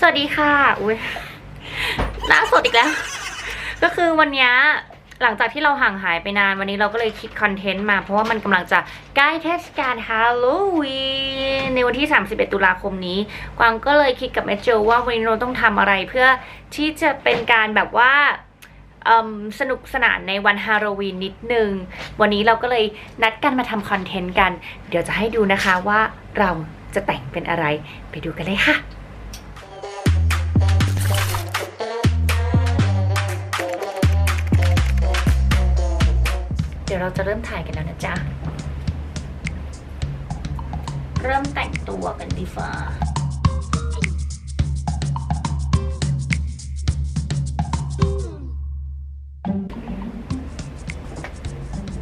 สวัสดีค่ะ อุ้ยหน้าสดอีกแล้ว ก็คือวันเนี้ยหลังจากที่เราห่างหายไปนานวันนี้เราก็เลยคิดคอนเทนต์มา เพราะว่ามันกำลังจะใกล้เทศกาลฮาโลวีนในวันที่ 31 ตุลาคมนี้ กวางก็เลยคิดกับแมทเจลว่าวันนี้เราต้องทำอะไรเพื่อที่จะเป็นการแบบว่าเอิ่มสนุกสนานในวันฮาโลวีนนิดนึง วันนี้เราก็เลยนัดกันมาทำคอนเทนต์กัน เดี๋ยวจะให้ดูนะคะว่าเราจะแต่งเป็นอะไรไปดูกันเลยค่ะ เดี๋ยวเราจะเริ่มถ่ายกันแล้วนะจ๊ะ เริ่มแต่งตัวกันดีฟ้า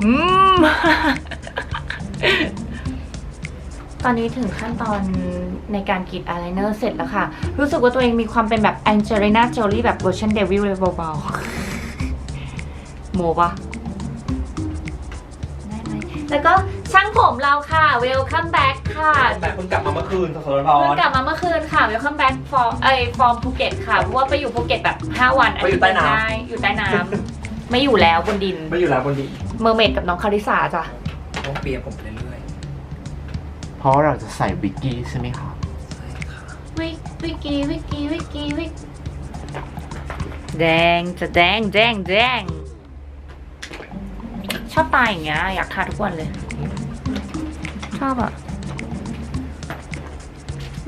อืม ตอนนี้ถึงขั้นตอนในการกรีดอายไลเนอร์เสร็จแล้วค่ะ รู้สึกว่าตัวเองมีความเป็นแบบแองเจลิน่าโจลี่แบบเวอร์ชันเดวิลเลยเบาๆโมปะ แล้วก็ช่างผมเราค่ะ Welcome back ค่ะแบบเพิ่งกลับมาเมื่อคืนสดๆร้อเพิ่งนกลับมาเมื่อคืนค่ะ Welcome back for ไอ from ภูเก็ตค่ะเพราะว่าไปอยู่ภูเก็ตแบบ 5 วันไปอยู่ใต้น้ำ ได้อยู่ใต้น้ำไม่อยู่แล้วบนดิน ไม่อยู่แล้วบนดีเมอร์เมดกับน้องคาริสาจ้ะ ต้องเปียกผมไปเรื่อยเพราะว่าเราจะใส่วิกกี้ใช่ไหมคะๆใช่ค่ะวิกวิกกี้วิกกี้วิกกี้วิกแดงจะแดงแดงแดง ชอบตายอย่างเงี้ยอยากทาทุกวันเลย ชอบอะ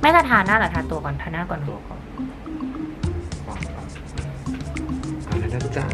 แม่จะทาหน้าหรือทาตัวก่อนทาหน้าก่อน ตัวก่อนวางก่อนเอาแล้วนะจ๊ะ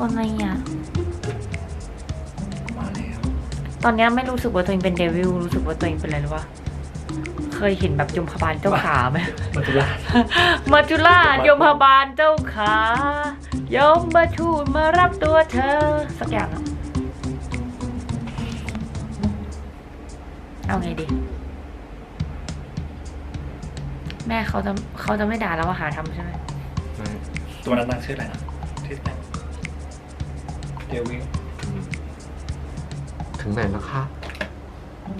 ตัวอะไรอะ มาแล้วตอนเนี้ยไม่รู้สึกว่าตัวเองเป็นเดวิลรู้สึกว่าตัวเองเป็นอะไรหรือวะเคยเห็นแบบยมพบาลเจ้าขาไหมมันจะลาดมาจุฬายมพบาลเจ้าขายมมาทูตมารับตัวเธอ สักอย่างอะเอาไงดี แม่เขาจะเขาจะไม่ด่าเราว่าหาทำใช่ไหมไม่ตัวนั้นนางชื่ออะไรนะที่แต่ง เดวิลถึงไหนแล้วคะ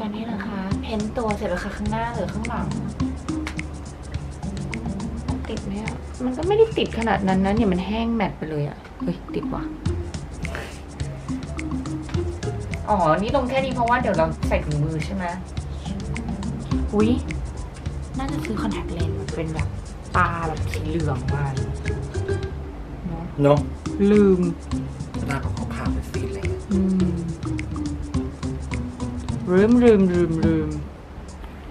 ตอนนี้นะคะ เพ้นตัวเสร็จแล้วค่ะข้างหน้าหรือข้างหลัง ติดไหมอะมันก็ไม่ได้ติดขนาดนั้นนะเนี่ยมันแห้งแมทไปเลยอะเฮ้ยติดว่ะ อ๋อ นี่ลงแค่นี้เพราะว่าเดี๋ยวเราใส่ถุงมือใช่ไหมอุ้ยน่าจะซื้อคอนแทคเลนส์เป็นแบบตาแบบสีเหลืองมาเนอะเนาะลืม หน้าของเขาขาวเป็นสีเลยอืมลืมลืมลืมลืม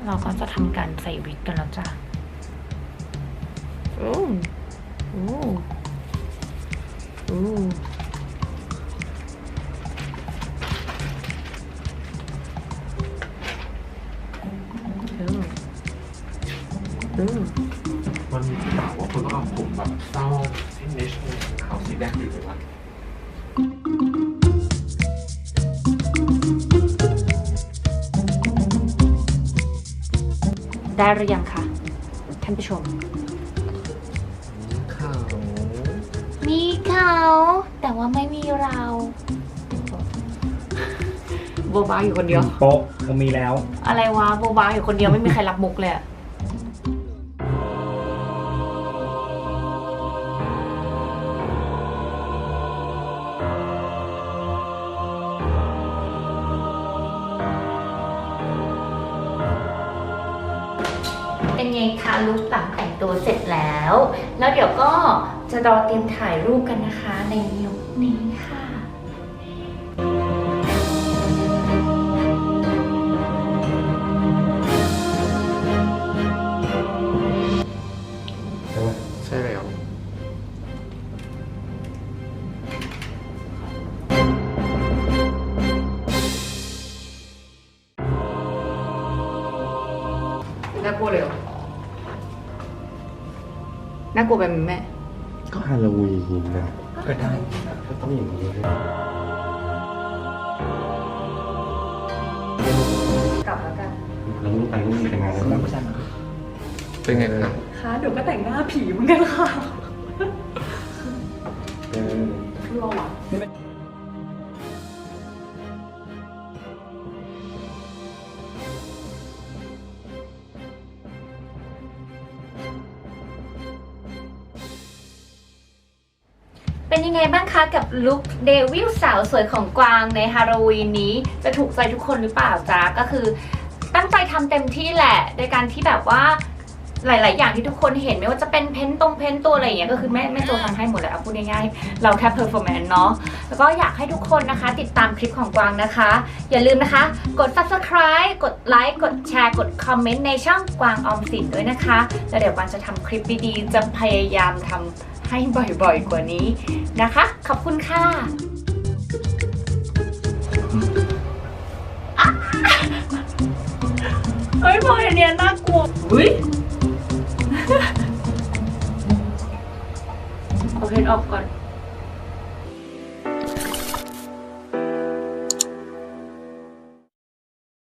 เราก็จะทำการใส่วิกกันแล้วจ้ะโอ้โอ้โอ้โอ้มันมีข่าวว่าคุณต้องเอาผมแบบเศร้าที่นิชขาวสีแดงอยู่เลยวะ ได้หรือยังคะท่านผู้ชม ขาวมีเขาแต่ว่าไม่มีเราโบบาอยู่คนเดียว โป๊ะเขามีแล้ว อะไรวะโบบาอยู่คนเดียวไม่มีใครรับมุกเลยอะ คะลุคหลังแต่งตัวเสร็จแล้ว แล้วเดี๋ยวก็จะรอเตรียมถ่ายรูปกันนะคะในลุคนี้ค่ะใช่แล้วน่ากลัวเลยเหรอ น่ากลัวไปไหมแม่ ก็ฮาโลวีนนะเออได้ก็ต้องอย่างนี้เลยกลับแล้วกันแล้วมึงไปมึงมีแต่งงานแล้วแล้วนะไม่ใช่มั้ยเป็นไงคะค่ะหนูก็แต่งหน้าผีเหมือนกันค่ะเออรอ เป็นยังไงบ้างคะกับลุคเดวิลสาวสวยของกวางในฮาโลวีนนี้ จะถูกใจทุกคนหรือเปล่าจ๊ะก็คือ ตั้งใจทำเต็มที่แหละโดยการที่แบบว่าหลาย ๆ อย่างที่ทุกคนเห็นไม่ว่าจะเป็นเพ้นตรงเพ้นตัวอะไรอย่างเงี้ยก็คือแม่แม่โจทำให้หมดเลยเอาพูดง่าย ๆ เราแค่เพอร์ฟอร์แมนซ์เนาะแล้วก็อยากให้ทุกคนนะคะ ติดตามคลิปของกวางนะคะ อย่าลืมนะคะ กด subscribe กดไลค์กดแชร์กดคอมเมนต์ในช่องกวางออมสินด้วยนะคะ แล้วเดี๋ยวกวางจะทำคลิปดี ๆ จะพยายามทำ ให้บ่อยๆ กว่านี้นะคะ ขอบคุณค่ะเฮ้ยพออันเนี้ยน่ากลัวอุ้ยเอาเพชรออกก่อน